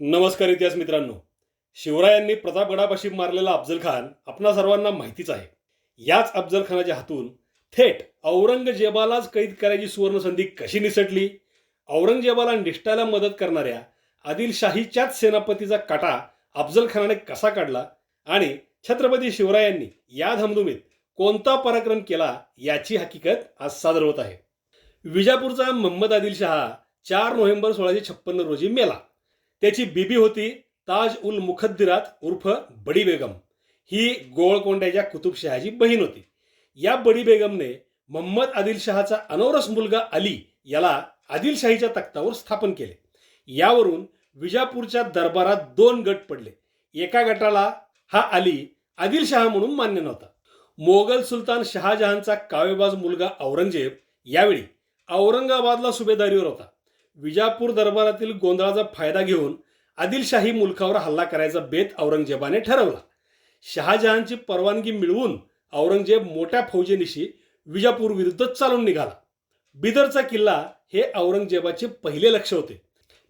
नमस्कार इतिहास मित्रांनो. शिवरायांनी प्रतापगडापाशी मारलेला अफजल खान आपणा सर्वांना माहितीच आहे. याच अफजल खानाच्या हातून थेट औरंगजेबालाच कैद करायची सुवर्णसंधी कशी निसटली? औरंगजेबाला निष्ठायला मदत करणाऱ्या आदिलशाहीच्याच सेनापतीचा काटा अफजल खानाने कसा काढला? आणि छत्रपती शिवरायांनी या धमधुमीत कोणता पराक्रम केला याची हकीकत आज सादर होत आहे. विजापूरचा मोहम्मद आदिलशहा चार नोव्हेंबर सोळाशे छप्पन्न रोजी मेला. त्याची बीबी होती ताज उल मुखद्दिरात उर्फ बडी बेगम. ही गोळकोंड्याच्या कुतुबशहाची बहीण होती. या बडी बेगमने मोहम्मद आदिलशहाचा अनौरस मुलगा अली याला आदिलशाहीच्या तख्तावर स्थापन केले. यावरून विजापूरच्या दरबारात दोन गट पडले. एका गटाला हा अली आदिलशहा म्हणून मान्य नव्हता. मोगल सुलतान शहाजहानचा कावेबाज मुलगा औरंगजेब यावेळी औरंगाबादला सुभेदारीवर होता. विजापूर दरबारातील गोंधळाचा फायदा घेऊन आदिलशाही मुलखावर हल्ला करायचा बेत औरंगजेबाने ठरवला. शहाजहानची परवानगी मिळवून औरंगजेब मोठ्या फौजेनिशी विजापूर विरुद्ध चालून निघाला. बिदरचा किल्ला हे औरंगजेबाचे पहिले लक्ष होते.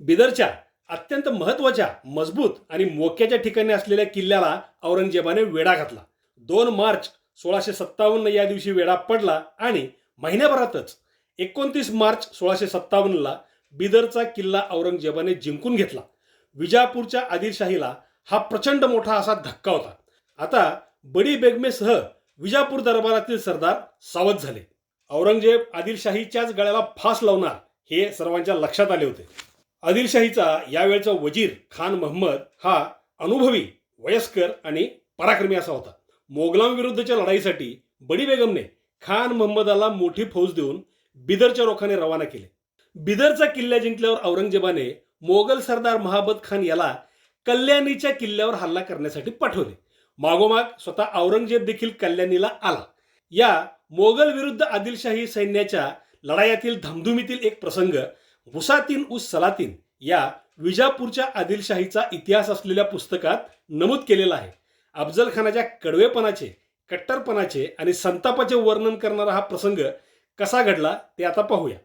बिदरच्या अत्यंत महत्त्वाच्या मजबूत आणि मोक्याच्या ठिकाणी असलेल्या किल्ल्याला औरंगजेबाने वेढा घातला. दोन मार्च सोळाशे सत्तावन्न या दिवशी वेढा पडला आणि महिन्याभरातच एकोणतीस मार्च सोळाशे सत्तावन्नला बिदरचा किल्ला औरंगजेबाने जिंकून घेतला. विजापूरच्या आदिलशाहीला हा प्रचंड मोठा असा धक्का होता. आता बडी बेगमेसह विजापूर दरबारातील सरदार सावध झाले. औरंगजेब आदिलशाहीच्याच गळ्याला फास लावणार हे सर्वांच्या लक्षात आले होते. आदिलशाहीचा यावेळचा वजीर खान महम्मद हा अनुभवी वयस्कर आणि पराक्रमी असा होता. मोगलांविरुद्धच्या लढाईसाठी बडी बेगमने खान महम्मदाला मोठी फौज देऊन बिदरच्या रोखाने रवाना केले. बिदरचा किल्ला जिंकल्यावर औरंगजेबाने मोगल सरदार महाबत खान याला कल्याणीच्या किल्ल्यावर हल्ला करण्यासाठी पाठवले. मागोमाग स्वतः औरंगजेब देखील कल्याणीला आला. या मोगल विरुद्ध आदिलशाही सैन्याच्या लढायातील धामधुमीतील एक प्रसंग वुसातीन उस सलातीन या विजापूरच्या आदिलशाहीचा इतिहास असलेल्या पुस्तकात नमूद केलेला आहे. अफजल खानाच्या कडवेपणाचे कट्टरपणाचे आणि संतापाचे वर्णन करणारा हा प्रसंग कसा घडला ते आता पाहूया.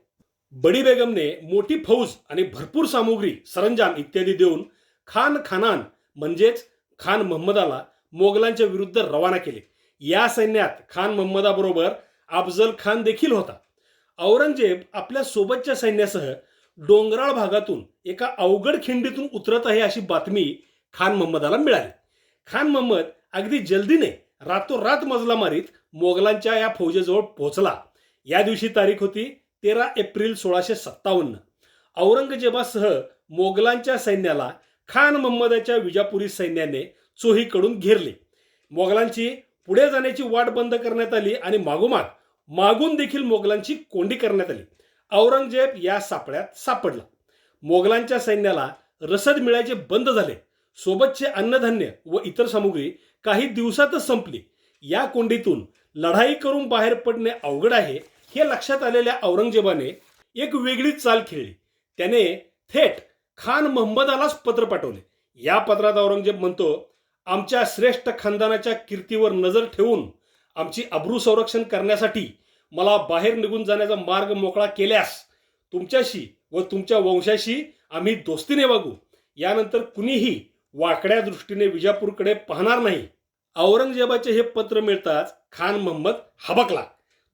बडी बेगमने मोठी फौज आणि भरपूर सामुग्री सरंजाम इत्यादी देऊन खान खानान म्हणजेच खान महम्मदाला मोगलांच्या विरुद्ध रवाना केले. या सैन्यात खान महम्मदाबरोबर अफजल खान देखील होता. औरंगजेब आपल्या सोबतच्या सैन्यासह डोंगराळ भागातून एका अवघड खिंडीतून उतरत आहे अशी बातमी खान महम्मदाला मिळाली. खान महम्मद अगदी जल्दीने रातोरात मजला मारीत मोगलांच्या या फौजेजवळ पोहोचला. या दिवशी तारीख होती तेरा एप्रिल सोळाशे सत्तावन्न. औरंगजेबासह मोगलांच्या सैन्याला खान महम्मदाच्या विजापुरी सैन्याने चोहीकडून घेरले. मोगलांची पुढे जाण्याची वाट बंद करण्यात आली आणि मागोमाग मागून देखील मोगलांची कोंडी करण्यात आली. औरंगजेब या सापळ्यात सापडला. मोगलांच्या सैन्याला रसद मिळायचे बंद झाले. सोबतचे अन्नधान्य व इतर सामुग्री काही दिवसातच संपली. या कोंडीतून लढाई करून बाहेर पडणे अवघड आहे हे लक्षात आलेल्या औरंगजेबाने एक वेगळीच चाल खेळली. त्याने थेट खान महम्मदालाच पत्र पाठवले. या पत्रात औरंगजेब म्हणतो आमच्या श्रेष्ठ खानदानाच्या कीर्तीवर नजर ठेवून आमची अब्रू संरक्षण करण्यासाठी मला बाहेर निघून जाण्याचा मार्ग मोकळा केल्यास तुमच्याशी व तुमच्या वंशाशी आम्ही दोस्तीने वागू. यानंतर कुणीही वाकड्या दृष्टीने विजापूरकडे पाहणार नाही. औरंगजेबाचे हे पत्र मिळताच खान महम्मद हबकला.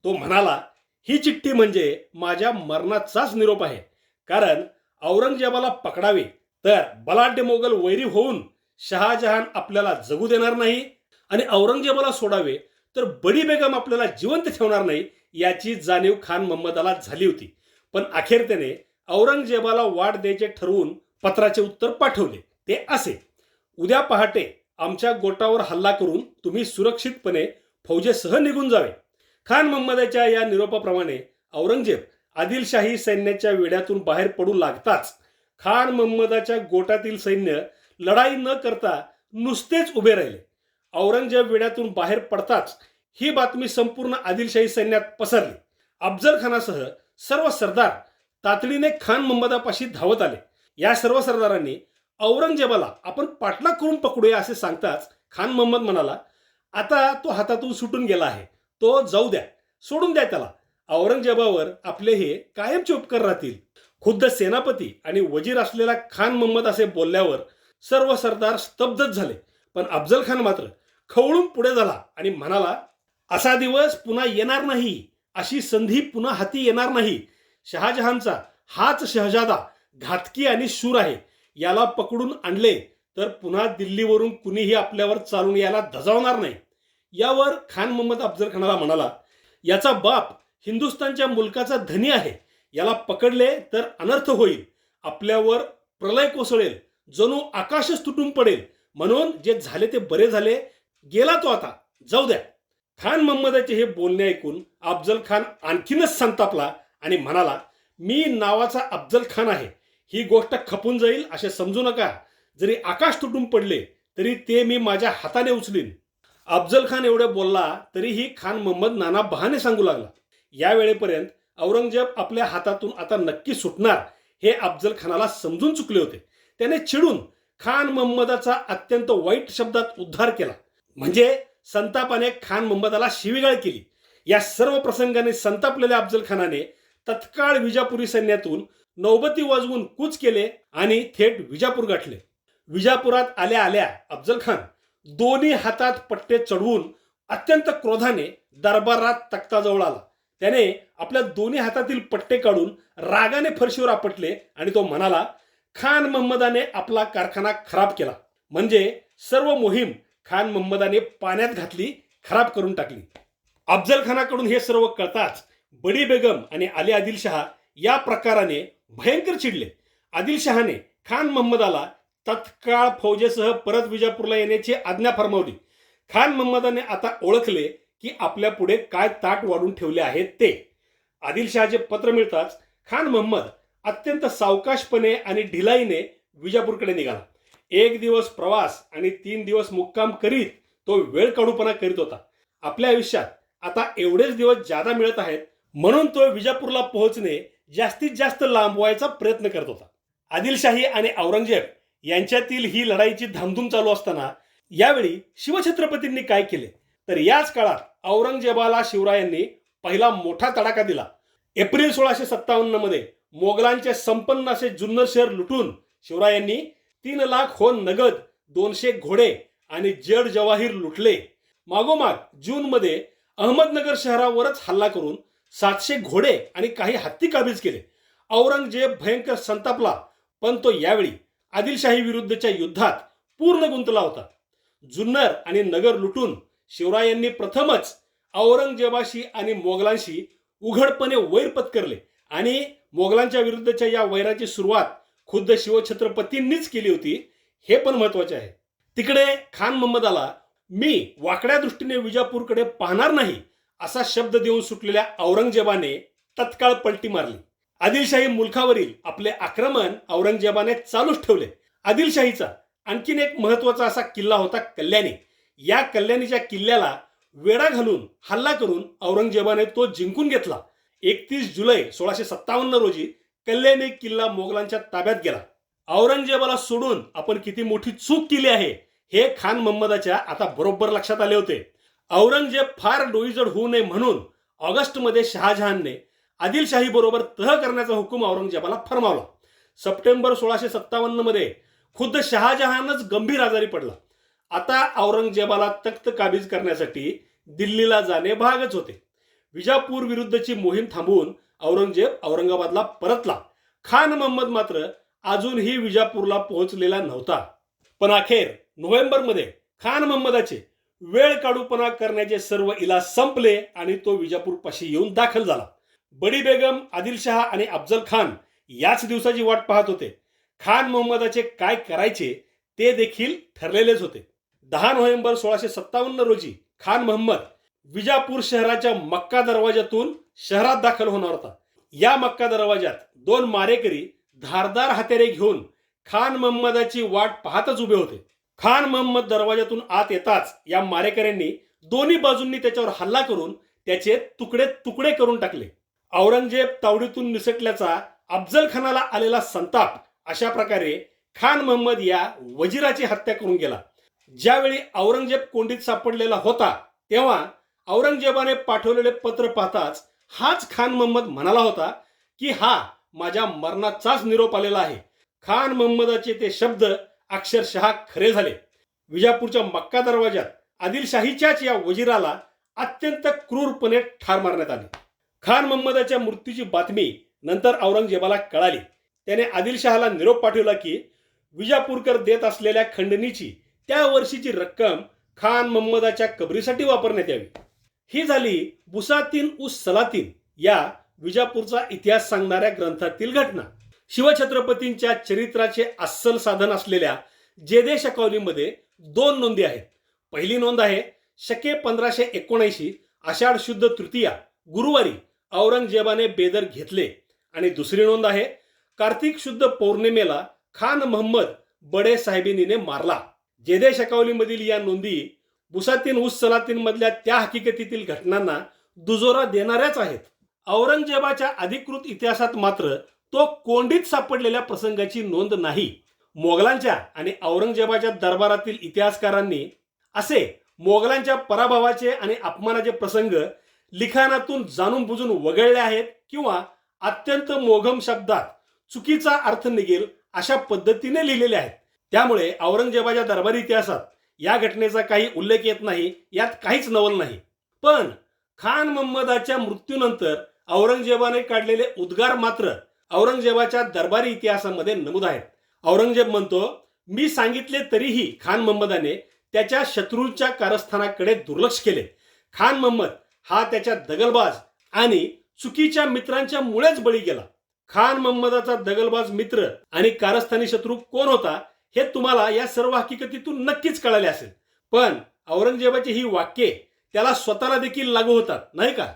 तो म्हणाला ही चिठ्ठी म्हणजे माझ्या मरणाचाच निरोप आहे. कारण औरंगजेबाला पकडावे तर बलाढ्य मोगल वैरी होऊन शहाजहान आपल्याला जगू देणार नाही आणि औरंगजेबाला सोडावे तर बडी बेगम आपल्याला जिवंत ठेवणार नाही याची जाणीव खान महम्मदाला झाली होती. पण अखेर त्याने औरंगजेबाला वाट द्यायचे ठरवून पत्राचे उत्तर पाठवले. ते असे उद्या पहाटे आमच्या गोटावर हल्ला करून तुम्ही सुरक्षितपणे फौजेसह निघून जावे. खान महम्मदाच्या या निरोपाप्रमाणे औरंगजेब आदिलशाही सैन्याच्या वेढ्यातून बाहेर पडू लागताच खान महम्मदाच्या गोटातील सैन्य लढाई न करता नुसतेच उभे राहिले. औरंगजेब वेड्यातून बाहेर पडताच ही बातमी संपूर्ण आदिलशाही सैन्यात पसरली. अफजल खानासह सर्व सरदार तातडीने खान महम्मदापाशी धावत आले. या सर्व सरदारांनी औरंगजेबाला आपण पाठलाग करून पकडूया असे सांगताच खान महम्मद म्हणाला आता तो हातातून सुटून गेला आहे. तो जाऊ द्या सोडून द्या त्याला. औरंगजेबावर आपले हे कायमचे उपकार राहतील. खुद्द सेनापती आणि वजीर असलेला खान मोहम्मद असे बोलल्यावर सर्व सरदार स्तब्धच झाले. पण अफजल खान मात्र खवळून पुढे झाला आणि म्हणाला असा दिवस पुन्हा येणार नाही अशी संधी पुन्हा हाती येणार नाही. शहाजहानचा हाच शहजादा घातकी आणि शूर आहे. याला पकडून आणले तर पुन्हा दिल्लीवरून कुणीही आपल्यावर चालून यायला धजावणार नाही. यावर खान मोहम्मद अफजल खानाला म्हणाला याचा बाप हिंदुस्थानच्या मुलकाचा धनी आहे. याला पकडले तर अनर्थ होईल. आपल्यावर प्रलय कोसळेल. जणू आकाशच तुटून पडेल. म्हणून जे झाले ते बरे झाले. गेला तो आता. जाऊ द्या. खान मोहम्मदाचे हे बोलणे ऐकून अफजल खान आणखीनच संतापला आणि म्हणाला मी नावाचा अफजल खान आहे. ही गोष्ट खपून जाईल असे समजू नका. जरी आकाश तुटून पडले तरी ते मी माझ्या हाताने उचलीन. अफजल खान एवढे बोलला तरीही खान मोहम्मद नाना बहाने सांगू लागला. या वेळेपर्यंत औरंगजेब आपल्या हातातून आता नक्की सुटणार हे अफजल खानाला समजून चुकले होते. त्याने चिडून खान मोहम्मदाचा अत्यंत वाईट शब्दात उद्धार केला. म्हणजे संतापाने खान मोहम्मदाला शिवीगाळ केली. या सर्व प्रसंगाने संतापलेल्या अफजल खानाने तत्काळ विजापुरी सैन्यातून नौबती वाजवून कूच केले आणि थेट विजापूर गाठले. विजापुरात आल्या आल्या अफजल खान दोन्ही हातात पट्टे चढवून अत्यंत क्रोधाने दरबारात तख्ताजवळ आला. त्याने आपल्या दोन्ही हातातील पट्टे काढून रागाने फरशीवर आपटले आणि तो म्हणाला खान महम्मदाने आपला कारखाना खराब केला. म्हणजे सर्व मोहीम खान महम्मदाने पाण्यात घातली खराब करून टाकली. अफजल खानाकडून हे सर्व कळताच बडी बेगम आणि आली आदिलशहा या प्रकाराने भयंकर चिडले. आदिलशहाने खान महम्मदाला तत्काळ फौजेसह परत विजापूरला येण्याची आज्ञा फरमावली. खान महम्मदाने आता ओळखले की आपल्या पुढे काय ताट वाढून ठेवले आहेत ते. आदिलशहाचे पत्र मिळताच खान महम्मद अत्यंत सावकाशपणे आणि ढिलाईने विजापूरकडे निघाला. एक दिवस प्रवास आणि तीन दिवस मुक्काम करीत तो वेळ काढूपणा करीत होता. आपल्या आयुष्यात आता एवढेच दिवस जादा मिळत आहेत म्हणून तो विजापूरला पोहोचणे जास्तीत जास्त लांबवायचा प्रयत्न करत होता. आदिलशाही आणि औरंगजेब यांच्यातील ही लढाईची धामधूम चालू असताना यावेळी शिवछत्रपतींनी काय केले? तर याच काळात औरंगजेबाला शिवरायांनी पहिला मोठा तडाखा दिला. एप्रिल सोळाशे सत्तावन्नमध्ये मोगलांचे संपन्न असे जुन्नर शहर लुटून शिवरायांनी तीन लाख होन नगद दोनशे घोडे आणि जड जवाहीर लुटले. मागोमाग जून मध्ये अहमदनगर शहरावरच हल्ला करून सातशे घोडे आणि काही हत्ती काबीज केले. औरंगजेब भयंकर संतापला पण तो यावेळी आदिलशाही विरुद्धच्या युद्धात पूर्ण गुंतला होता. जुन्नर आणि नगर लुटून शिवरायांनी प्रथमच औरंगजेबाशी आणि मोगलांशी उघडपणे वैर पत्करले आणि मोगलांच्या विरुद्धच्या या वैराची सुरुवात खुद्द शिवछत्रपतींनीच केली होती हे पण महत्त्वाचे आहे. तिकडे खान मोहम्मदाला मी वाकड्या दृष्टीने विजापूरकडे पाहणार नाही असा शब्द देऊन सुटलेल्या औरंगजेबाने तत्काळ पलटी मारली. आदिलशाही मुलखावरील आपले आक्रमण औरंगजेबाने चालूच ठेवले. आदिलशाहीचा आणखीन एक महत्त्वाचा असा किल्ला होता कल्याणी. या कल्याणीच्या किल्ल्याला वेढा घालून हल्ला करून औरंगजेबाने तो जिंकून घेतला. एकतीस जुलै सोळाशे सत्तावन्न रोजी कल्याणी किल्ला मोगलांच्या ताब्यात गेला. औरंगजेबाला सोडून आपण किती मोठी चूक केली आहे हे खान महम्मदाच्या आता बरोबर लक्षात आले होते. औरंगजेब फार डोईजड होऊ नये म्हणून ऑगस्टमध्ये शहाजहानने आदिलशाही बरोबर तह करण्याचा हुकूम औरंगजेबाला फरमावला. सप्टेंबर सोळाशे सत्तावन्नमध्ये खुद्द शहाजहानच गंभीर आजारी पडला. आता औरंगजेबाला तख्त काबीज करण्यासाठी दिल्लीला जाणे भागच होते. विजापूर विरुद्धची मोहीम थांबवून औरंगजेब औरंगाबादला परतला. खान महम्मद मात्र अजूनही विजापूरला पोहोचलेला नव्हता. पण अखेर नोव्हेंबरमध्ये खान महम्मदाचे वेळ काढूपणा करण्याचे सर्व इलाज संपले आणि तो विजापूरपाशी येऊन दाखल झाला. बडी बेगम आदिलशहा आणि अफजल खान याच दिवसाची वाट पाहत होते. खान मोहम्मदाचे काय करायचे ते देखील ठरलेलेच होते. दहा नोव्हेंबर सोळाशे सत्तावन्न रोजी खान मोहम्मद विजापूर शहराच्या मक्का दरवाजातून शहरात दाखल होणार होता. या मक्का दरवाजात दोन मारेकरी धारदार हत्यारे घेऊन खान मोहम्मदाची वाट पाहतच उभे होते. खान मोहम्मद दरवाजातून आत येताच या मारेकऱ्यांनी दोन्ही बाजूंनी त्याच्यावर हल्ला करून त्याचे तुकडे तुकडे करून टाकले. औरंगजेब तावडीतून निसटल्याचा अफजल खानाला आलेला संताप अशा प्रकारे खान महम्मद या वजिराची हत्या करून गेला. ज्यावेळी औरंगजेब कोंडीत सापडलेला होता तेव्हा औरंगजेबाने पाठवलेले पत्र पाहताच हाच खान महम्मद म्हणाला होता की हा माझ्या मरणाचाच निरोप आलेला आहे. खान महम्मदाचे ते शब्द अक्षरशः खरे झाले. विजापूरच्या मक्का दरवाज्यात आदिलशाहीच्याच या वजिराला अत्यंत क्रूरपणे ठार मारण्यात आले. खान महम्मदाच्या मृत्यूची बातमी नंतर औरंगजेबाला कळाली. त्याने आदिलशहाला निरोप पाठवला की विजापूरकर देत असलेल्या खंडणीची त्या वर्षीची रक्कम खान महम्मदाच्या कबरीसाठी वापरण्यात यावी. ही झाली बुसातीन उस सलातीन या विजापूरचा इतिहास सांगणाऱ्या ग्रंथातील घटना. शिवछत्रपतींच्या चरित्राचे अस्सल साधन असलेल्या जेदे शकावलीमध्ये दोन नोंदी आहेत. पहिली नोंद आहे शके पंधराशे एकोणऐंशी आषाढ शुद्ध तृतीया गुरुवारी औरंगजेबाने बेदर घेतले. आणि दुसरी नोंद आहे कार्तिक शुद्ध पौर्णिमेला खान महम्मद बडे साहेबिनीने मारला. जेदे शकावलीमधील या नोंदी बुसातीन उस सलातीन मधल्या त्या हकीकतीतील घटनांना दुजोरा देणाऱ्याच आहेत. औरंगजेबाच्या अधिकृत इतिहासात मात्र तो कोंडीत सापडलेल्या प्रसंगाची नोंद नाही. मोगलांच्या आणि औरंगजेबाच्या दरबारातील इतिहासकारांनी असे मोगलांच्या पराभवाचे आणि अपमानाचे प्रसंग लिखाणातून जाणून बुजून वगळले आहेत किंवा अत्यंत मोघम शब्दात चुकीचा अर्थ निघेल अशा पद्धतीने लिहिलेले आहेत. त्यामुळे औरंगजेबाच्या दरबारी इतिहासात या घटनेचा काही उल्लेख येत नाही यात काहीच नवल नाही. पण खान मोहम्मदाच्या मृत्यूनंतर औरंगजेबाने काढलेले उद्गार मात्र औरंगजेबाच्या दरबारी इतिहासामध्ये नमूद आहेत. औरंगजेब म्हणतो मी सांगितले तरीही खान मोहम्मदाने त्याच्या शत्रूंच्या कारस्थानाकडे दुर्लक्ष केले. खान मोहम्मद हा त्याच्या दगलबाज आणि चुकीच्या मित्रांच्या मुळेच बळी गेला. खान मोहम्मदाचा दगलबाज मित्र आणि कारस्थानी शत्रू कोण होता हे तुम्हाला या सर्व हकीकतीतून नक्कीच कळाले असेल. पण औरंगजेबाची ही वाक्ये त्याला स्वतःला देखील लागू होतात नाही का?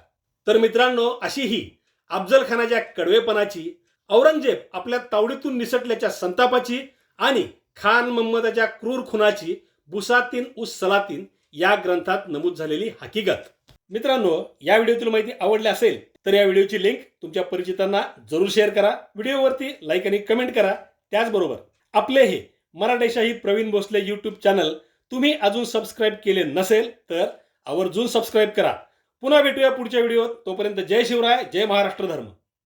तर मित्रांनो अशी ही अफजल खानाच्या कडवेपणाची औरंगजेब आपल्या तावडीतून निसटल्याच्या संतापाची आणि खान मोहम्मदाच्या क्रूर खुनाची बुसातीन उस सलातीन या ग्रंथात नमूद झालेली हकीकत. मित्रांनो या व्हिडिओतील माहिती आवडली असेल तर या व्हिडिओची लिंक तुमच्या परिचितांना जरूर शेअर करा. व्हिडिओवरती लाईक आणि कमेंट करा. त्याचबरोबर आपले हे मराठेशाही प्रवीण भोसले यूट्यूब चॅनल तुम्ही अजून सबस्क्राईब केले नसेल तर आवर्जून सबस्क्राईब करा. पुन्हा भेटूया पुढच्या व्हिडिओत तोपर्यंत जय शिवराय जय महाराष्ट्र धर्म.